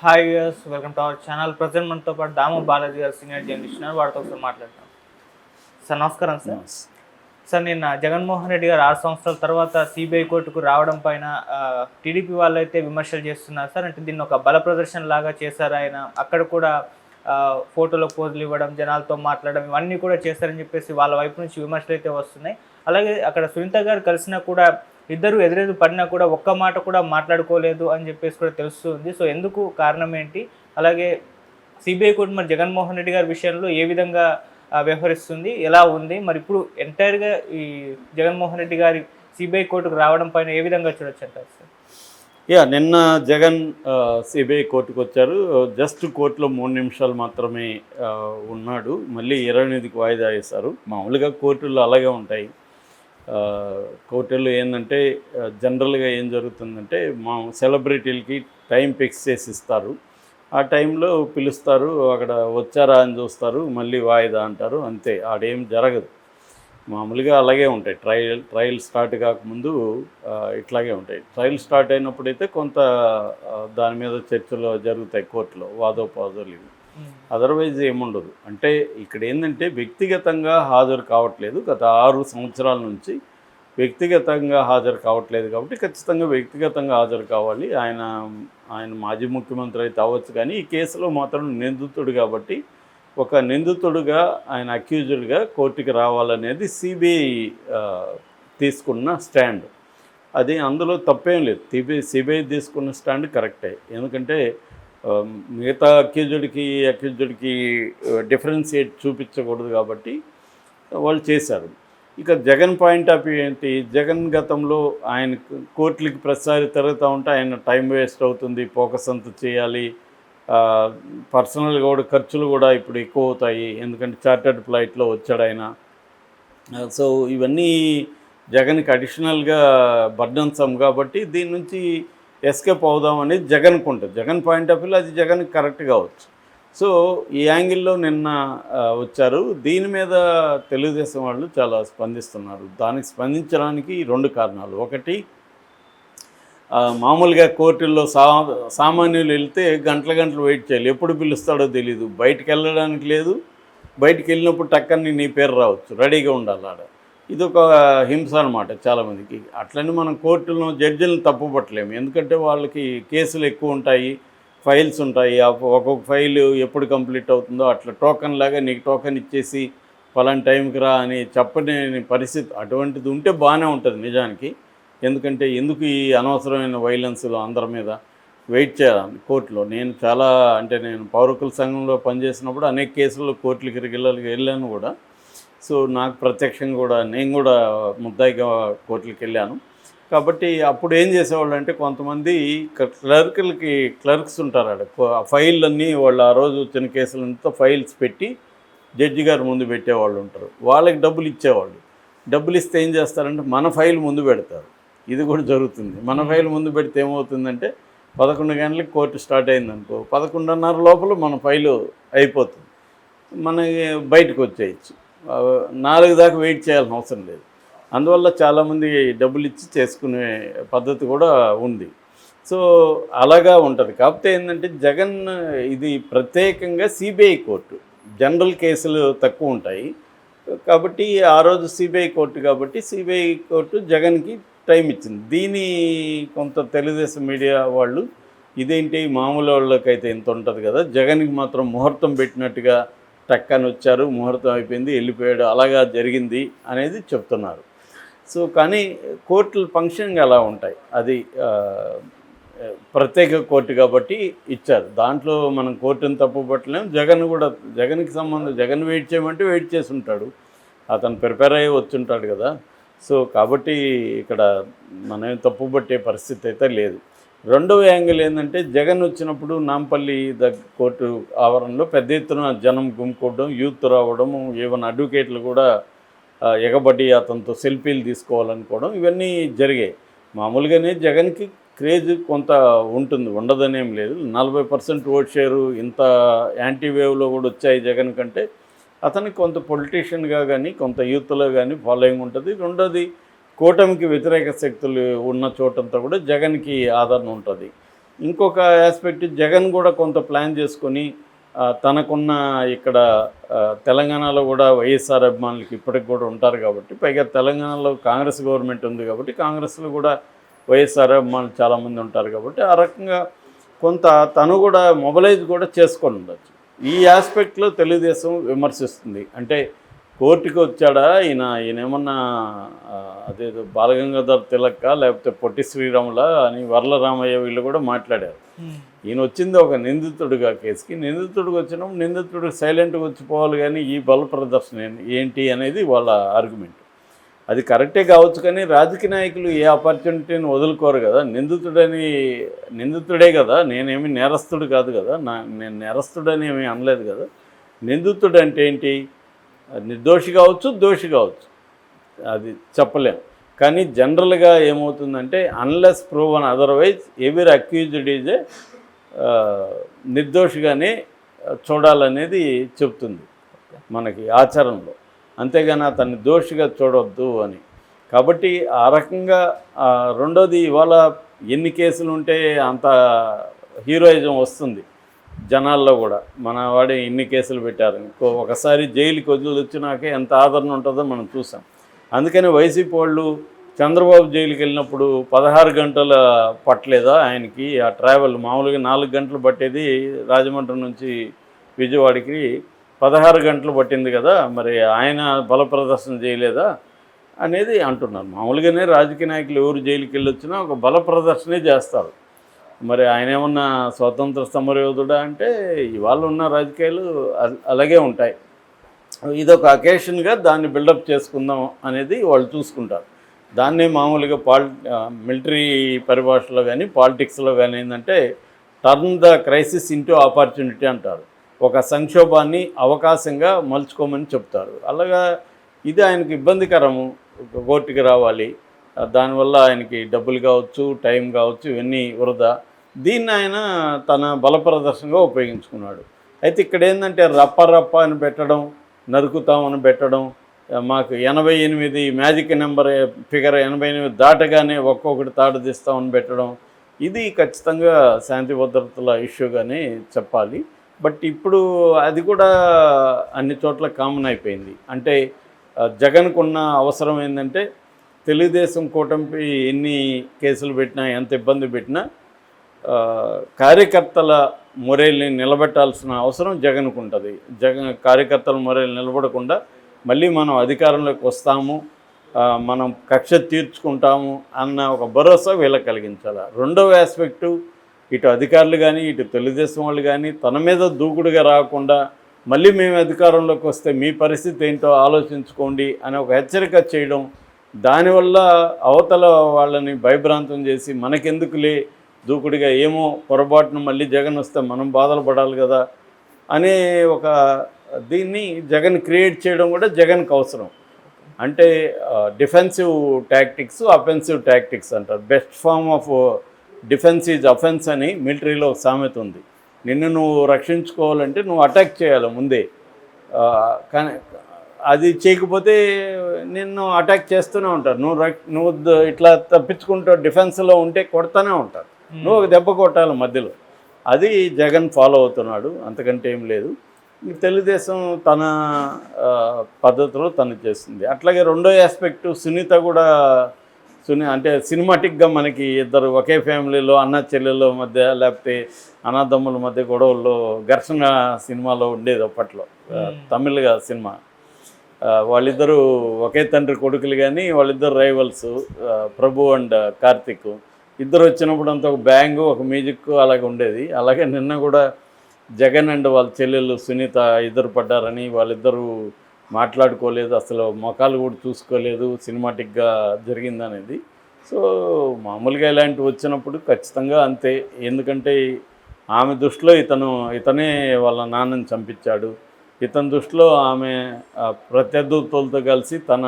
Hi viewers welcome to our channel present మనతో పాటు దాము బాలాజీ గారు సీనియర్ జర్నలిస్ట్ ఉన్నారు. వారితో ఒకసారి మాట్లాడతాం సార్ నమస్కారం సార్ సార్ నిన్న జగన్మోహన్ రెడ్డి గారు ఆరు సంవత్సరాల తర్వాత సిబిఐ కోర్టుకు రావడం పైన టీడీపీ వాళ్ళు అయితే విమర్శలు చేస్తున్నారు సార్ అంటే దీన్ని ఒక బల ప్రదర్శన లాగా చేశారు ఆయన. అక్కడ కూడా ఫోటోలో పోజులు ఇవ్వడం జనాలతో మాట్లాడడం ఇవన్నీ కూడా చేస్తారని చెప్పేసి వాళ్ళ వైపు నుంచి విమర్శలు అయితే వస్తున్నాయి. అలాగే అక్కడ సునీత గారు కలిసినా కూడా ఇద్దరు ఎదురెదు పడినా కూడా ఒక్క మాట కూడా మాట్లాడుకోలేదు అని చెప్పేసి కూడా తెలుస్తుంది. సో ఎందుకు కారణం ఏంటి? అలాగే సిబిఐ కోర్టు మరి జగన్మోహన్ రెడ్డి గారి విషయంలో ఏ విధంగా వ్యవహరిస్తుంది? ఎలా ఉంది? మరి ఇప్పుడు ఎంటైర్గా ఈ జగన్మోహన్ రెడ్డి గారి సిబిఐ కోర్టుకు రావడం పైన ఏ విధంగా చూడొచ్చు అంటారు సార్? యా నిన్న జగన్ సిబిఐ కోర్టుకు వచ్చారు. జస్ట్ కోర్టులో మూడు నిమిషాలు మాత్రమే ఉన్నాడు. మళ్ళీ ఇరవై ఎనిమిదికి వాయిదా వేశారు. మామూలుగా కోర్టులు అలాగే ఉంటాయి. కోర్టులో ఏంటంటే జనరల్గా ఏం జరుగుతుందంటే మా సెలబ్రిటీలకి టైం ఫిక్స్ చేసి ఇస్తారు. ఆ టైంలో పిలుస్తారు అక్కడ వచ్చారా అని చూస్తారు మళ్ళీ వాయిదా అంటారు అంతే. ఆడేం జరగదు. మామూలుగా అలాగే ఉంటాయి. ట్రయల్ ట్రయల్ స్టార్ట్ కాకముందు ఇట్లాగే ఉంటాయి. ట్రయల్ స్టార్ట్ అయినప్పుడైతే కొంత దాని మీద చర్చలు జరుగుతాయి కోర్టులో వాదోపాదోలు ఇవి. అదర్వైజ్ ఏముండదు. అంటే ఇక్కడ ఏంటంటే వ్యక్తిగతంగా హాజరు కావట్లేదు. గత ఆరు సంవత్సరాల నుంచి వ్యక్తిగతంగా హాజరు కావట్లేదు కాబట్టి ఖచ్చితంగా వ్యక్తిగతంగా హాజరు కావాలి. ఆయన ఆయన మాజీ ముఖ్యమంత్రి అయితే అవ్వచ్చు కానీ ఈ కేసులో మాత్రం నిందితుడు కాబట్టి ఒక నిందితుడుగా ఆయన అక్యూజ్డ్గా కోర్టుకి రావాలనేది సిబిఐ తీసుకున్న స్టాండ్. అది అందులో తప్పేం లేదు. సిబిఐ సిబిఐ తీసుకున్న స్టాండ్ కరెక్టే. ఎందుకంటే మిగతా అక్యూజుడికి అక్యూజ్డ్కి డిఫరెన్షియేట్ చూపించకూడదు కాబట్టి వాళ్ళు చేశారు. ఇక జగన్ పాయింట్ ఆఫ్ వ్యూ ఏంటి? జగన్ గతంలో ఆయన కోర్టులకి ప్రతిసారి తిరుగుతూ ఉంటే ఆయన టైం వేస్ట్ అవుతుంది ఫోకస్ అంతా చేయాలి. పర్సనల్గా కూడా ఖర్చులు కూడా ఇప్పుడు ఎక్కువ అవుతాయి ఎందుకంటే చార్టర్డ్ ఫ్లైట్లో వచ్చాడు ఆయన. సో ఇవన్నీ జగన్కి అడిషనల్గా బర్డన్సమ్ కాబట్టి దీని నుంచి ఎస్కేప్ అవుదాం అనేది జగన్కు ఉంటుంది. జగన్ పాయింట్ ఆఫ్ వ్యూలో అది జగన్ కరెక్ట్ కావచ్చు. సో ఈ యాంగిల్లో నిన్న వచ్చారు. దీని మీద తెలుగుదేశం వాళ్ళు చాలా స్పందిస్తున్నారు. దానికి స్పందించడానికి రెండు కారణాలు. ఒకటి మామూలుగా కోర్టుల్లో సా సామాన్యులు వెళ్తే గంటల గంటలు వెయిట్ చేయాలి. ఎప్పుడు పిలుస్తాడో తెలియదు బయటకు వెళ్ళడానికి లేదు. బయటికి వెళ్ళినప్పుడు టక్కని నీ పేరు రావచ్చు. రెడీగా ఉండాలి ఆడ. ఇది ఒక హింస అనమాట చాలామందికి అట్లని మనం కోర్టులను జడ్జిలను తప్పుపట్టలేము. ఎందుకంటే వాళ్ళకి కేసులు ఎక్కువ ఉంటాయి ఫైల్స్ ఉంటాయి. ఒక్కొక్క ఫైల్ ఎప్పుడు కంప్లీట్ అవుతుందో అట్లా టోకన్ లాగా నీకు టోకన్ ఇచ్చేసి పలానా టైంకి రా అని చెప్పని పరిస్థితి. అటువంటిది ఉంటే బాగానే ఉంటుంది నిజానికి. ఎందుకంటే ఎందుకు ఈ అనవసరమైన వైలెన్స్లు అందరి మీద వెయిట్ చేయాలి కోర్టులో? నేను చాలా అంటే నేను పౌరకుల సంఘంలో పనిచేసినప్పుడు అనేక కేసుల్లో కోర్టులకి వెళ్ళాలి వెళ్ళాను కూడా. సో నాకు ప్రత్యక్షంగా కూడా నేను కూడా ముద్దాయిగా కోర్టులకు వెళ్ళాను. కాబట్టి అప్పుడు ఏం చేసేవాళ్ళు అంటే కొంతమంది క్లర్కులకి క్లర్క్స్ ఉంటారు ఆ ఫైల్ అన్నీ వాళ్ళు ఆ రోజు వచ్చిన కేసులంతా ఫైల్స్ పెట్టి జడ్జి గారు ముందు పెట్టేవాళ్ళు ఉంటారు. వాళ్ళకి డబ్బులు ఇచ్చేవాళ్ళు. డబ్బులు ఇస్తే ఏం చేస్తారంటే మన ఫైల్ ముందు పెడతారు. ఇది కూడా జరుగుతుంది. మన ఫైల్ ముందు పెడితే ఏమవుతుందంటే పదకొండు గంటలకు కోర్టు స్టార్ట్ అయిందనుకో పదకొండున్నర లోపల మన ఫైలు అయిపోతుంది. మనకి బయటకు వచ్చేయచ్చు. నాలుగు దాకా వెయిట్ చేయాల్సిన అవసరం లేదు. అందువల్ల చాలామంది డబ్బులు ఇచ్చి చేసుకునే పద్ధతి కూడా ఉంది. సో అలాగా ఉంటుంది. కాకపోతే ఏంటంటే జగన్ ఇది ప్రత్యేకంగా సిబిఐ కోర్టు. జనరల్ కేసులు తక్కువ ఉంటాయి. కాబట్టి ఆ రోజు సిబిఐ కోర్టు కాబట్టి సిబిఐ కోర్టు జగన్కి టైం ఇచ్చింది. దీని కొంత తెలుగుదేశం మీడియా వాళ్ళు ఇదేంటి మామూలు వాళ్ళకైతే ఇంత ఉంటుంది కదా జగన్కి మాత్రం ముహూర్తం పెట్టినట్టుగా టక్కని వచ్చారు ముహూర్తం అయిపోయింది వెళ్ళిపోయాడు అలాగా జరిగింది అనేది చెప్తున్నారు. సో కానీ కోర్టులు ఫంక్షన్గా అలా ఉంటాయి. అది ప్రత్యేక కోర్టు కాబట్టి ఇచ్చారు. దాంట్లో మనం కోర్టుని తప్పు పట్టలేము. జగన్ కూడా జగన్కి సంబంధం జగన్ వెయిట్ చేయమంటే వెయిట్ చేసి ఉంటాడు అతను ప్రిపేర్ అయ్యి వచ్చుంటాడు కదా. సో కాబట్టి ఇక్కడ మనం తప్పు పట్టే పరిస్థితి అయితే లేదు. రెండవ యాంగిల్ ఏంటంటే జగన్ వచ్చినప్పుడు నాంపల్లి దగ్గ కోర్టు ఆవరణలో పెద్ద ఎత్తున జనం గుమ్ముకోవడం యూత్ రావడం ఈవెన్ అడ్వకేట్లు కూడా ఎగబడి అతనితో సెల్ఫీలు తీసుకోవాలనుకోవడం ఇవన్నీ జరిగాయి. మామూలుగానే జగన్కి క్రేజ్ కొంత ఉంటుంది ఉండదనేం లేదు. నలభై పర్సెంట్ ఓట్ షేరు ఇంత యాంటీ వేవ్లో కూడా వచ్చాయి జగన్ కంటే. అతనికి కొంత పొలిటీషియన్గా కానీ కొంత యూత్లో కానీ ఫాలోయింగ్ ఉంటుంది. రెండోది కూటమికి వ్యతిరేక శక్తులు ఉన్న చోటంతా కూడా జగన్కి ఆదరణ ఉంటుంది. ఇంకొక ఆస్పెక్ట్ జగన్ కూడా కొంత ప్లాన్ చేసుకొని తనకున్న ఇక్కడ తెలంగాణలో కూడా వైఎస్ఆర్ అభిమానులకి ఇప్పటికి కూడా ఉంటారు కాబట్టి పైగా తెలంగాణలో కాంగ్రెస్ గవర్నమెంట్ ఉంది కాబట్టి కాంగ్రెస్లో కూడా వైఎస్ఆర్ అభిమానులు చాలామంది ఉంటారు కాబట్టి ఆ రకంగా కొంత తను కూడా మొబలైజ్ కూడా చేసుకొని ఉండొచ్చు. ఈ ఆస్పెక్ట్లో తెలుగుదేశం విమర్శిస్తుంది. అంటే కోర్టుకి వచ్చాడా? ఈయన ఈయన ఏమన్నా అదేదో బాలగంగాధర్ తిలక్క లేకపోతే పొట్టి శ్రీరాముల అని వరలరామయ్య వీళ్ళు కూడా మాట్లాడారు. ఈయన వచ్చింది ఒక నిందితుడిగా కేసుకి. నిందితుడికి వచ్చినప్పుడు నిందితుడు సైలెంట్గా వచ్చిపోవాలి కానీ ఈ బల ప్రదర్శన ఏంటి- ఏంటి అనేది వాళ్ళ ఆర్గ్యుమెంట్. అది కరెక్టే కావచ్చు కానీ రాజకీయ నాయకులు ఏ ఆపర్చునిటీని వదులుకోరు కదా. నిందితుడని నిందితుడే కదా. నేనేమి నేరస్తుడు కాదు కదా. నా నేను నేరస్తుడని ఏమీ అనలేదు కదా. నిందితుడు అంటే ఏంటి? నిర్దోషి కావచ్చు దోషి కావచ్చు. అది చెప్పలేం. కానీ జనరల్గా ఏమవుతుందంటే అన్లెస్ ప్రూవన్ అదర్వైజ్ ఎవరి అక్యూజ్డ్ ఈజ్ నిర్దోషిగానే చూడాలనేది చెప్తుంది మనకి ఆచరణలో. అంతేగాని అతన్ని దోషిగా చూడవద్దు అని. కాబట్టి ఆ రకంగా రెండోది ఇవాళ ఎన్ని కేసులు ఉంటే అంత హీరోయిజం వస్తుంది. జనాల్లో కూడా మన వాడే ఇన్ని కేసులు పెట్టారు. ఇంకో ఒకసారి జైలుకి వదిలి వచ్చినాకే ఎంత ఆదరణ ఉంటుందో మనం చూసాం. అందుకని వైసీపీ వాళ్ళు చంద్రబాబు జైలుకి వెళ్ళినప్పుడు పదహారు గంటల పట్టలేదా ఆయనకి? ఆ ట్రావెల్ మామూలుగా నాలుగు గంటలు పట్టేది రాజమండ్రి నుంచి విజయవాడకి పదహారు గంటలు పట్టింది కదా మరి ఆయన బల ప్రదర్శన చేయలేదా అనేది అంటున్నారు. మామూలుగానే రాజకీయ నాయకులు ఎవరు జైలుకి వెళ్ళొచ్చినా ఒక బల ప్రదర్శనే చేస్తారు. మరి ఆయన ఏమన్నా స్వతంత్ర సమరయోధుడా అంటే ఇవాళ ఉన్న రాజకీయాలు అలాగే ఉంటాయి. ఇదొక అకేషన్గా దాన్ని బిల్డప్ చేసుకుందాం అనేది వాళ్ళు చూసుకుంటారు. దాన్నే మామూలుగా పాల్ మిలిటరీ పరిభాషలో కానీ పాలిటిక్స్లో కానీ ఏంటంటే turn the crisis into opportunity అంటారు. ఒక సంక్షోభాన్ని అవకాశంగా మలుచుకోమని చెప్తారు. అలాగా ఇది ఆయనకు ఇబ్బందికరము కోర్టుకి రావాలి. దానివల్ల ఆయనకి డబ్బులు కావచ్చు టైం కావచ్చు ఇవన్నీ వృధా. దీన్ని ఆయన తన బలప్రదర్శనగా ఉపయోగించుకున్నాడు. అయితే ఇక్కడ ఏంటంటే రప్ప రప్ప అని పెట్టడం నరుకుతామని పెట్టడం మాకు ఎనభై ఎనిమిది మ్యాజిక్ నెంబర్ ఫిగర్ ఎనభై ఎనిమిది దాటగానే ఒక్కొక్కటి తాడు పెట్టడం ఇది ఖచ్చితంగా శాంతి భద్రతల ఇష్యూగానే చెప్పాలి. బట్ ఇప్పుడు అది కూడా అన్ని చోట్ల కామన్ అయిపోయింది. అంటే జగన్కున్న అవసరం ఏంటంటే తెలుగుదేశం కూటమి ఎన్ని కేసులు పెట్టినా ఎంత ఇబ్బంది పెట్టినా కార్యకర్తల మొరేల్ని నిలబెట్టాల్సిన అవసరం జగన్కు ఉంటుంది. జగన్ కార్యకర్తల మొరేలు నిలబడకుండా మళ్ళీ మనం అధికారంలోకి వస్తాము మనం కక్ష తీర్చుకుంటాము అన్న ఒక భరోసా వీళ్ళకి కలిగించాలి? రెండవ ఆస్పెక్టు ఇటు అధికారులు కానీ ఇటు తెలుగుదేశం వాళ్ళు కానీ తన మీద దూకుడుగా రాకుండా మళ్ళీ మేము అధికారంలోకి వస్తే మీ పరిస్థితి ఏంటో ఆలోచించుకోండి అనే ఒక హెచ్చరిక చేయడం దానివల్ల అవతల వాళ్ళని భయభ్రాంతం చేసి మనకెందుకులే దూకుడిగా ఏమో పొరపాటున మళ్ళీ జగన్ వస్తే మనం బాధలు పడాలి కదా అనే ఒక దీన్ని జగన్ క్రియేట్ చేయడం కూడా జగన్కి అవసరం. అంటే డిఫెన్సివ్ టాక్టిక్స్ అఫెన్సివ్ టాక్టిక్స్ అంటారు. Best form of defence is offence అని మిలిటరీలో ఒక సామెత ఉంది. నిన్ను నువ్వు రక్షించుకోవాలంటే నువ్వు అటాక్ చేయాలి ముందే. కానీ అది చేయకపోతే నిన్ను అటాక్ చేస్తూనే ఉంటారు. నువ్వు రక్- నువ్వు ఇట్లా తప్పించుకుంటూ డిఫెన్స్లో ఉంటే కొడతానే ఉంటారు. నువ్వు ఒక దెబ్బ కొట్టాలి మధ్యలో. అది జగన్ ఫాలో అవుతున్నాడు. అంతకంటే ఏం లేదు. తెలుగుదేశం తన పద్ధతిలో తను చేస్తుంది. అట్లాగే రెండో ఆస్పెక్ట్ సునీత కూడా సుని అంటే సినిమాటిక్గా మనకి ఇద్దరు ఒకే ఫ్యామిలీలో అన్న చెల్లెల మధ్య లేకపోతే అన్నదమ్ముల మధ్య గొడవల్లో ఘర్షణ సినిమాలో ఉండేది అప్పట్లో. తమిళ్గా సినిమా. వాళ్ళిద్దరూ ఒకే తండ్రి కొడుకులు కానీ వాళ్ళిద్దరు రైవల్స్ ప్రభు అండ్ కార్తిక్. ఇద్దరు వచ్చినప్పుడు అంత ఒక బ్యాంగు ఒక మ్యూజిక్ అలాగే ఉండేది. అలాగే నిన్న కూడా జగన్ అండ్ వాళ్ళ చెల్లెళ్ళు సునీత ఇద్దరు పడ్డారని వాళ్ళిద్దరూ మాట్లాడుకోలేదు. అసలు మొఖాలు కూడా చూసుకోలేదు. సినిమాటిక్గా జరిగిందనేది. సో మామూలుగా ఇలాంటివి వచ్చినప్పుడు ఖచ్చితంగా అంతే. ఎందుకంటే ఆమె దృష్టిలో ఇతను ఇతనే వాళ్ళ నాన్నని చంపించాడు. ఇతని దృష్టిలో ఆమె ప్రత్యర్థులతో కలిసి తన